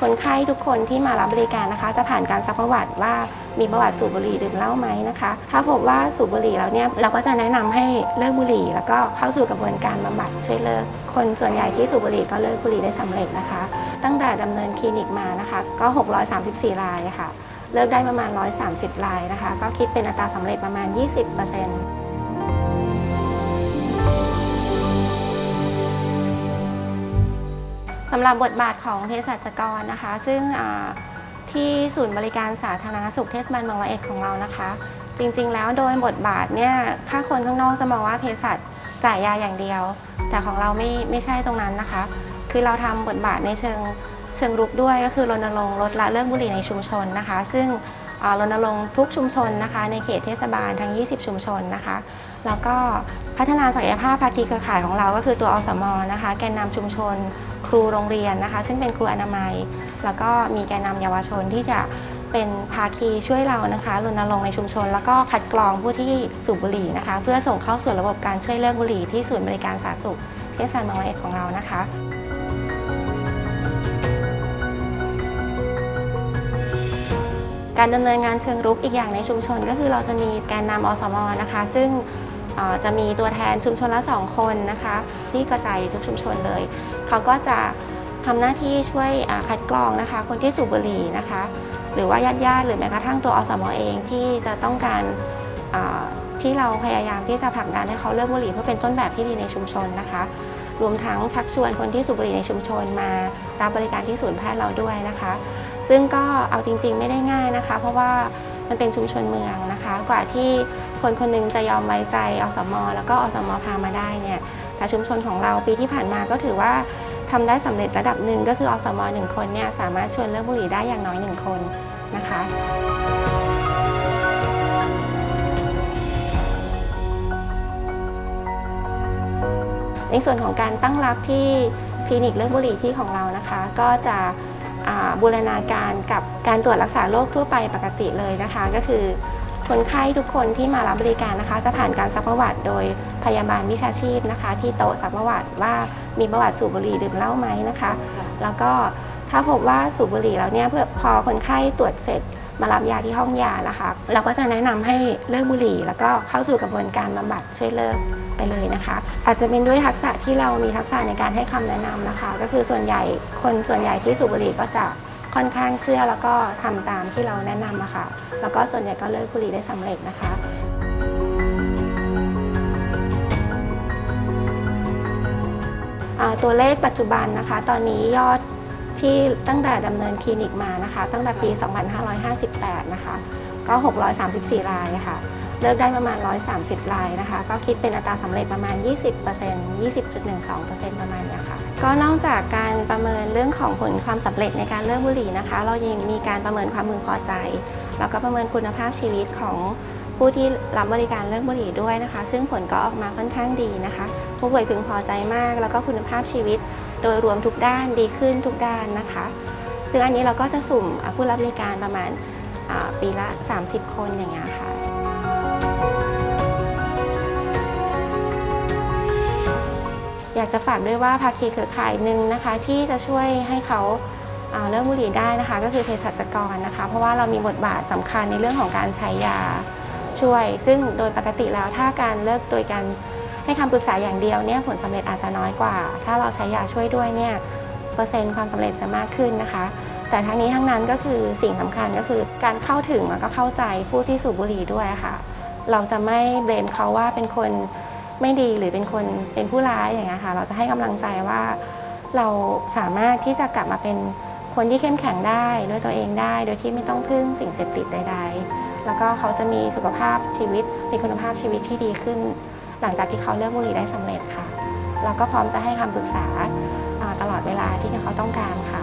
คนไข้ทุกคนที่มารับบริการนะคะ จะผ่านการซักประวัติว่ามีประวัติสูบบุหรี่ดื่มเหล้าไหมนะคะ ถ้าพบว่าสูบบุหรี่แล้วเนี่ยเราก็จะแนะนำให้เลิกบุหรี่ แล้วก็เข้าสู่กระบวนการบำบัดช่วยเลิก คนส่วนใหญ่ที่สูบบุหรี่ก็เลิกบุหรี่ได้สำเร็จนะคะ ตั้งแต่ดำเนินคลินิกมานะคะก็ 634 รายค่ะ เลิกได้ประมาณ 130 รายนะคะ ก็คิดเป็นอัตราสำเร็จประมาณ 20% สำหรับบทบาทของเภสัชกรนะคะ ซึ่งที่ศูนย์บริการสาธารณสุขเทศบาลเมืองร้อยเอ็ดของเรานะคะ จริงๆ แล้วโดยบทบาทเนี่ยถ้าคนข้างนอกจะมองว่าเภสัชจ่ายยาอย่างเดียว แต่ของเราไม่ไม่ใช่ตรงนั้นนะคะ คือเราทำบทบาทในเชิงเชิงรุกด้วยก็คือรณรงค์ลดละเลิกบุหรี่ในชุมชนนะคะ ซึ่งรณรงค์ทุกชุมชนนะคะ ในเขตเทศบาลทั้ง 20 ชุมชนนะคะ แล้วก็พัฒนาศักยภาพภาคีเครือข่ายของเราก็คือตัวอสมนะคะ แกนนำชุมชน ครูโรงเรียนนะคะ ซึ่งเป็นครูอนามัย แล้วก็มีแกนนำเยาวชนที่จะเป็นภาคีช่วยเรานะคะรณรงค์ในชุมชน แล้วก็คัดกรองผู้ที่สูบบุหรี่นะคะ เพื่อส่งเข้าสู่ระบบการช่วยเลิกบุหรี่ที่ศูนย์บริการสาธารณสุขเทศบาลเมืองร้อยเอ็ดของเรานะคะการดำเนินงานเชิงรุกอีกอย่างในชุมชน ก็คือเราจะมีแกนนำอสมนะคะ ซึ่ง จะมีตัวแทนชุมชนละสองคนนะคะ ที่กระจายอยู่ทุกชุมชนเลย เขาก็จะทำหน้าที่ช่วยคัดกรองนะคะ คนที่สูบบุหรี่นะคะ หรือว่าญาติญาติหรือแม้กระทั่งตัวอสมเองที่จะต้องการที่เราพยายามที่จะผลักดันให้เขาเลิกบุหรี่เพื่อเป็นต้นแบบที่ดีในชุมชนนะคะ รวมทั้งชักชวนคนที่สูบบุหรี่ในชุมชนมารับบริการที่ศูนย์แพทย์เราด้วยนะคะ ซึ่งก็เอาจริงๆไม่ได้ง่ายนะคะ เพราะว่ามันเป็นชุมชนเมืองนะคะ กว่าที่ คนคนหนึงจะยอมไว้ใจอสมแล้วก็อสมพามาได้เนี่ยแต่ชุมชนของเราปีที่ผ่านมาก็ถือว่าทำได้สำเร็จระดับหนึ่งก็คืออสมหนึ่งคนเนี่ยสามารถชวนเลิกบุหรี่ได้อย่างน้อยหนึ่งคนนะคะในส่วนของการตั้งรับที่คลินิกเลิกบุหรี่ที่ของเรานะคะ ก็จะบูรณาการกับการตรวจรักษาโรคทั่วไปปกติเลยนะคะ ก็คือ คนไข้ทุกคนที่มารับบริการนะคะ จะผ่านการซักประวัติโดยพยาบาลวิชาชีพนะคะ ที่โต๊ะซักประวัติว่ามีประวัติสูบบุหรี่ดื่มเหล้าไหมนะคะ แล้วก็ถ้าพบว่าสูบบุหรี่แล้วเนี่ยเพื่อพอคนไข้ตรวจเสร็จมารับยาที่ห้องยานะคะ เราก็จะแนะนำให้เลิกบุหรี่ แล้วก็เข้าสู่กระบวนการบำบัดช่วยเลิกไปเลยนะคะ อาจจะเป็นด้วยทักษะที่เรามีทักษะในการให้คำแนะนำนะคะ ก็คือส่วนใหญ่คนส่วนใหญ่ที่สูบบุหรี่ก็จะ ค่อนข้างเชื่อแล้วก็ทำตามที่เราแนะนำอะค่ะ แล้วก็ส่วนใหญ่ก็เลิกบุหรี่ได้สำเร็จนะคะตัวเลขปัจจุบันนะคะ ตอนนี้ยอดที่ตั้งแต่ดำเนินคลินิกมานะคะ ตั้งแต่ปี 2558 นะคะ ก็ 634 รายค่ะเลิกได้ประมาณ 130 รายนะคะ ก็คิดเป็นอัตราสำเร็จประมาณ 20% 20.12%ประมาณนี้ค่ะ ก็นอกจากการประเมินเรื่องของผลความสำเร็จในการเลิกบุหรี่นะคะ เรายังมีการประเมินความพึงพอใจ แล้วก็ประเมินคุณภาพชีวิตของผู้ที่รับบริการเลิกบุหรี่ด้วยนะคะ ซึ่งผลก็ออกมาค่อนข้างดีนะคะ ผู้ป่วยพึงพอใจมาก แล้วก็คุณภาพชีวิต โดยรวมทุกด้านดีขึ้นทุกด้านนะคะ ซึ่งอันนี้เราก็จะสุ่มผู้รับบริการประมาณปีละ 30 คนอย่างเงี้ยค่ะ อยากจะฝากด้วยว่าภาคีเครือข่ายหนึ่งนะคะ ที่จะช่วยให้เขาเลิกบุหรี่ได้นะคะ ก็คือเภสัชกรนะคะ เพราะว่าเรามีบทบาทสำคัญในเรื่องของการใช้ยาช่วย ซึ่งโดยปกติแล้วถ้าการเลิกโดยการให้คำปรึกษาอย่างเดียวเนี่ยผลสำเร็จอาจจะน้อยกว่า ถ้าเราใช้ยาช่วยด้วยเนี่ยเปอร์เซ็นต์ความสำเร็จจะมากขึ้นนะคะ แต่ทั้งนี้ทั้งนั้นก็คือสิ่งสำคัญก็คือการเข้าถึงแล้วก็เข้าใจผู้ที่สูบบุหรี่ด้วยค่ะ เราจะไม่เบรมเขาว่าเป็นคน ไม่ดีหรือเป็นคนเป็นผู้ร้ายอย่างเงี้ยค่ะ เราจะให้กำลังใจว่าเราสามารถที่จะกลับมาเป็นคนที่เข้มแข็งได้ด้วยตัวเองได้ โดยที่ไม่ต้องพึ่งสิ่งเสพติดใด ๆ แล้วก็เขาจะมีสุขภาพชีวิตมีคุณภาพชีวิตที่ดีขึ้น หลังจากที่เขาเลิกบุหรี่ได้สำเร็จค่ะ เราก็พร้อมจะให้คำปรึกษาตลอดเวลาที่เขาต้องการค่ะ